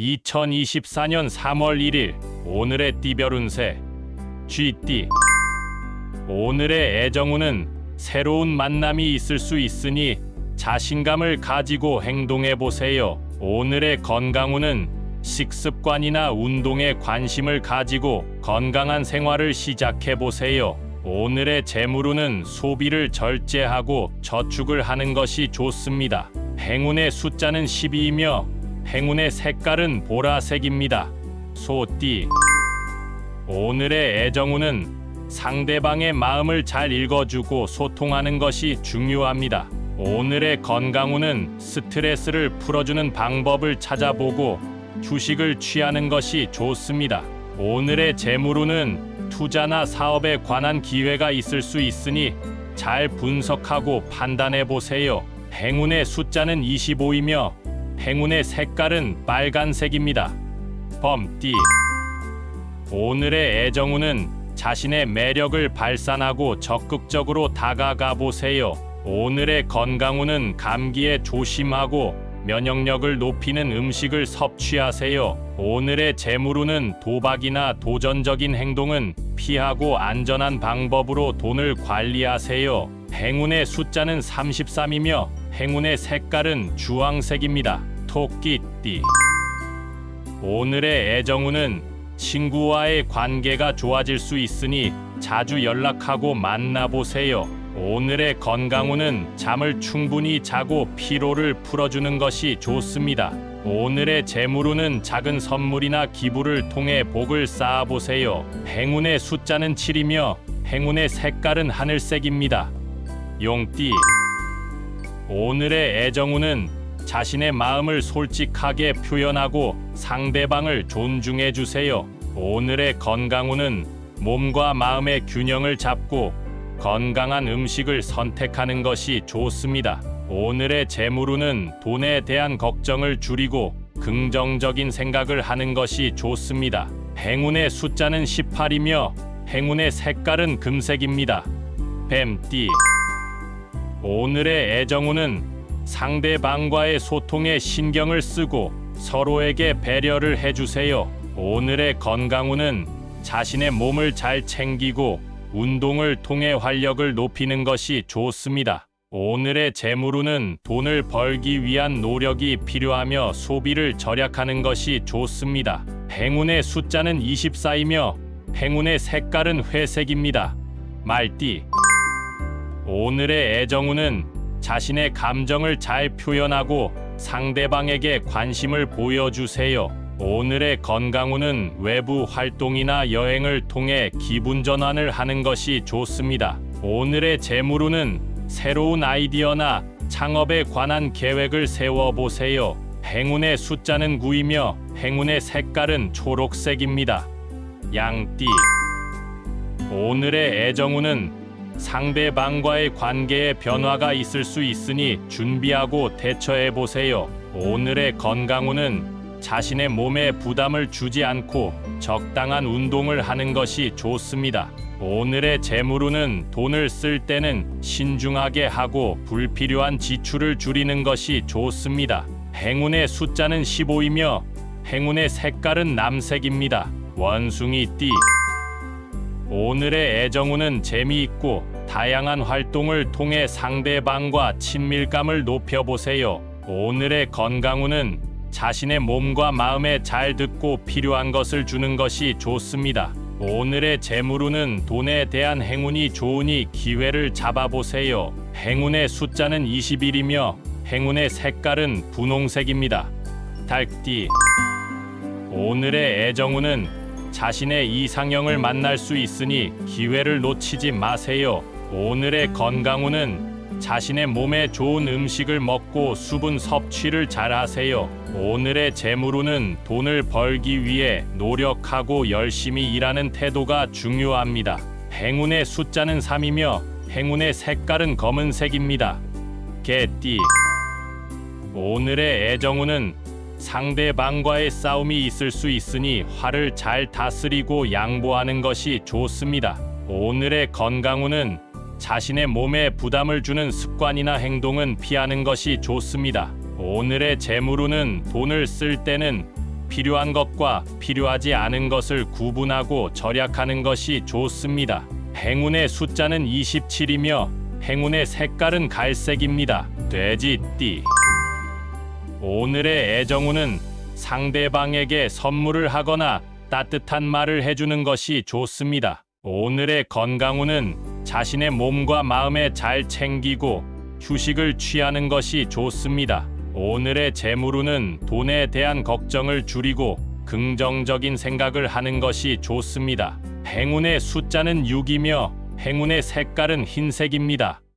2024년 3월 1일 오늘의 띠별 운세 쥐띠 오늘의 애정운은 새로운 만남이 있을 수 있으니 자신감을 가지고 행동해 보세요. 오늘의 건강운은 식습관이나 운동에 관심을 가지고 건강한 생활을 시작해 보세요. 오늘의 재물운은 소비를 절제하고 저축을 하는 것이 좋습니다. 행운의 숫자는 12이며 행운의 색깔은 보라색입니다. 소띠 오늘의 애정운은 상대방의 마음을 잘 읽어주고 소통하는 것이 중요합니다. 오늘의 건강운은 스트레스를 풀어주는 방법을 찾아보고 휴식을 취하는 것이 좋습니다. 오늘의 재물운은 투자나 사업에 관한 기회가 있을 수 있으니 잘 분석하고 판단해 보세요. 행운의 숫자는 25이며 행운의 색깔은 빨간색입니다. 범띠 오늘의 애정운은 자신의 매력을 발산하고 적극적으로 다가가 보세요. 오늘의 건강운은 감기에 조심하고 면역력을 높이는 음식을 섭취하세요. 오늘의 재물운은 도박이나 도전적인 행동은 피하고 안전한 방법으로 돈을 관리하세요. 행운의 숫자는 33이며 행운의 색깔은 주황색입니다. 토끼띠 오늘의 애정운은 친구와의 관계가 좋아질 수 있으니 자주 연락하고 만나보세요. 오늘의 건강운은 잠을 충분히 자고 피로를 풀어주는 것이 좋습니다. 오늘의 재물운은 작은 선물이나 기부를 통해 복을 쌓아보세요. 행운의 숫자는 7이며 행운의 색깔은 하늘색입니다. 용띠 오늘의 애정운은 자신의 마음을 솔직하게 표현하고 상대방을 존중해 주세요. 오늘의 건강운은 몸과 마음의 균형을 잡고 건강한 음식을 선택하는 것이 좋습니다. 오늘의 재물운은 돈에 대한 걱정을 줄이고 긍정적인 생각을 하는 것이 좋습니다. 행운의 숫자는 18이며 행운의 색깔은 금색입니다. 뱀띠 오늘의 애정운은 상대방과의 소통에 신경을 쓰고 서로에게 배려를 해주세요. 오늘의 건강운은 자신의 몸을 잘 챙기고 운동을 통해 활력을 높이는 것이 좋습니다. 오늘의 재물운은 돈을 벌기 위한 노력이 필요하며 소비를 절약하는 것이 좋습니다. 행운의 숫자는 24이며 행운의 색깔은 회색입니다. 말띠 오늘의 애정운은 자신의 감정을 잘 표현하고 상대방에게 관심을 보여주세요. 오늘의 건강운은 외부 활동이나 여행을 통해 기분 전환을 하는 것이 좋습니다. 오늘의 재물운은 새로운 아이디어나 창업에 관한 계획을 세워보세요. 행운의 숫자는 9이며 행운의 색깔은 초록색입니다. 양띠 오늘의 애정운은 상대방과의 관계에 변화가 있을 수 있으니 준비하고 대처해 보세요. 오늘의 건강운은 자신의 몸에 부담을 주지 않고 적당한 운동을 하는 것이 좋습니다. 오늘의 재물운은 돈을 쓸 때는 신중하게 하고 불필요한 지출을 줄이는 것이 좋습니다. 행운의 숫자는 15이며 행운의 색깔은 남색입니다. 원숭이 띠 오늘의 애정운은 재미있고 다양한 활동을 통해 상대방과 친밀감을 높여보세요. 오늘의 건강운은 자신의 몸과 마음에 잘 듣고 필요한 것을 주는 것이 좋습니다. 오늘의 재물운은 돈에 대한 행운이 좋으니 기회를 잡아보세요. 행운의 숫자는 21이며 행운의 색깔은 분홍색입니다. 달띠 오늘의 애정운은 자신의 이상형을 만날 수 있으니 기회를 놓치지 마세요. 오늘의 건강운은 자신의 몸에 좋은 음식을 먹고 수분 섭취를 잘 하세요. 오늘의 재물운은 돈을 벌기 위해 노력하고 열심히 일하는 태도가 중요합니다. 행운의 숫자는 3이며 행운의 색깔은 검은색입니다. 개띠 오늘의 애정운은 상대방과의 싸움이 있을 수 있으니 화를 잘 다스리고 양보하는 것이 좋습니다. 오늘의 건강운은 자신의 몸에 부담을 주는 습관이나 행동은 피하는 것이 좋습니다. 오늘의 재물운은 돈을 쓸 때는 필요한 것과 필요하지 않은 것을 구분하고 절약하는 것이 좋습니다. 행운의 숫자는 27이며 행운의 색깔은 갈색입니다. 돼지띠. 오늘의 애정운은 상대방에게 선물을 하거나 따뜻한 말을 해주는 것이 좋습니다. 오늘의 건강운은 자신의 몸과 마음에 잘 챙기고 휴식을 취하는 것이 좋습니다. 오늘의 재물운은 돈에 대한 걱정을 줄이고 긍정적인 생각을 하는 것이 좋습니다. 행운의 숫자는 6이며 행운의 색깔은 흰색입니다.